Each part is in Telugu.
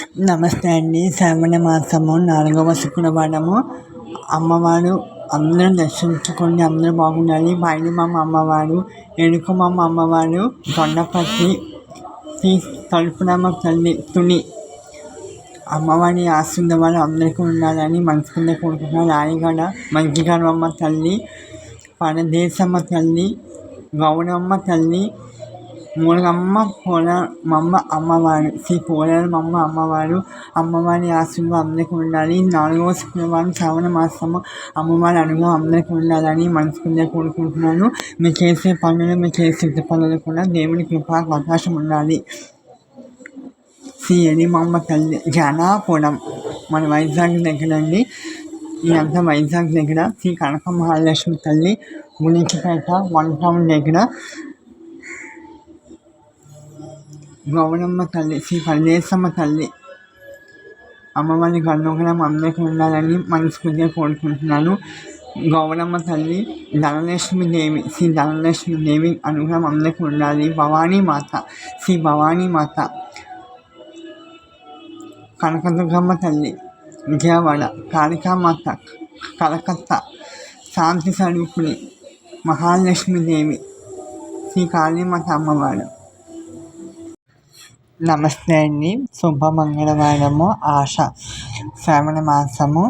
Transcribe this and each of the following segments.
నమస్తే అండి. శ్రావణ మాసము నాలుగవ శుక్రవారము. అమ్మవారు అందరూ దర్శించుకొని అందరూ బాగుండాలి. మామ అమ్మవారు ఎడుకమామ అమ్మవారు కొండపట్టి శ్రీ తలుపురామ తల్లి తుని. అమ్మవారి ఆశీర్వాదాలు అందరికీ ఉండాలని మనసుకుందే కోరుకుంటున్నారు రాయగడ మంచిగారమ్మ తల్లి పరదేశమ్మ తల్లి గౌరమ్మ తల్లి మూలగమ్మ పోలమమ్మ అమ్మవారు శ్రీ పోలేరమ్మ అమ్మవారు అమ్మవారి ఆశీర్వాదం అందరికీ ఉండాలి నాలుగవ శుక్రవారం శ్రావణ మాసము అమ్మవారి అనుభవం అందరికీ ఉండాలని మనసుకుందే కోరుకుంటున్నాను మీరు చేసే పనులు మీరు చేసే పనులు కూడా దేవుని కృప అవకాశం ఉండాలి శ్రీ ఎడిమమ్మ తల్లి జనాపురం మన వైజాగ్ దగ్గర అండి ఇదంతా వైజాగ్ దగ్గర శ్రీ కనక మహాలక్ష్మి తల్లి గుణించిపేట వన్ టౌన్ దగ్గర గౌరమ్మ తల్లి శ్రీ పరదేశమ్మ తల్లి అమ్మవారి అనుగ్రహం అందరికీ ఉండాలని మనస్ఫూర్తిగా కోరుకుంటున్నాను గౌరమ్మ తల్లి ధనలక్ష్మి దేవి శ్రీ ధనలక్ష్మి దేవి అనుగ్రహం అందరికీ ఉండాలి భవానీ మాత శ్రీ భవానీ మాత కనకదుర్గమ్మ తల్లి విజయవాడ కాళికామాత కలకత్తా శాంతి స్వరూపుని మహాలక్ష్మీదేవి శ్రీ కాళీమాత అమ్మవారు నమస్తే అండి. శుభ మంగళవారము ఆశ. శ్రావణ మాసము.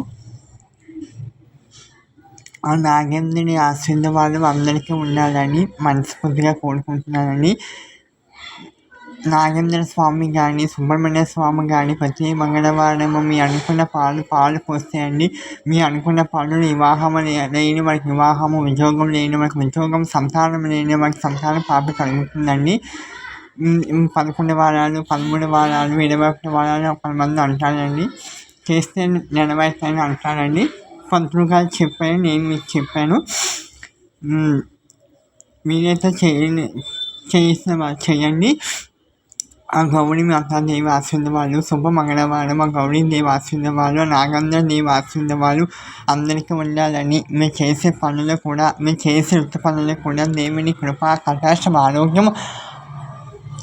ఆ నాగేంద్రుని ఆశీర్వాదం అందరికీ ఉండాలని మనస్ఫూర్తిగా కోరుకుంటున్నానని నాగేంద్ర స్వామి కానీ సుబ్రహ్మణ్య స్వామి కానీ ప్రతి మంగళవారము మీ అనుకున్న పాలు పాలు పోస్తాయండి. మీ అనుకున్న పాలు వివాహం లేని వారికి వివాహము ఉద్యోగం లేని వారికి ఉద్యోగం సంతానం లేని వారికి సంతానం పాప కలుగుతుందండి. పదకొండు వారాలు పదమూడు వారాలు ఇరవై ఒకటి వారాలు కొంతమంది అంటారండి. చేస్తే నెరవేర్తాయని అంటారండి. పంతులు గారు చెప్పారు నేను మీకు చెప్పాను. మీరైతే చేయండి చేసిన వాళ్ళు చేయండి. ఆ గౌరీ మాతాదేవి ఆశీర్వాదాలు శుభ మంగళవారం. ఆ గౌరీ దేవి ఆశీర్వాదాలు నాగేంద్ర దేవి ఆశీర్వాదాలు అందరికీ ఉండాలని. మీరు చేసే పనులు కూడా మీరు చేసే వృత్తి పనులు కూడా దేవుని కృప కటాక్షం ఆరోగ్యం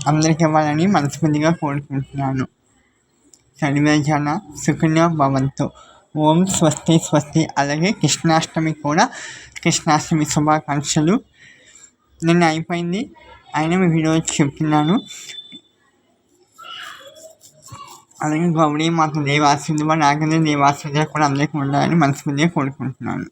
అందరికి ఇవ్వాలని మనస్ఫూర్తిగా కోరుకుంటున్నాను. సర్వేజన సుకన్య భవంతు. ఓం స్వస్తి స్వస్తి. అలాగే కృష్ణాష్టమి కూడా. కృష్ణాష్టమి శుభాకాంక్షలు. నిన్న అయిపోయింది. ఆయన మీ వీడియో చెప్తున్నాను. అలాగే గౌరీ మాత దేవాసింధువ నాగేంద్ర దేవాసింధువ కూడా అందరికీ ఉండాలని మనస్ఫూర్తిగా కోరుకుంటున్నాను.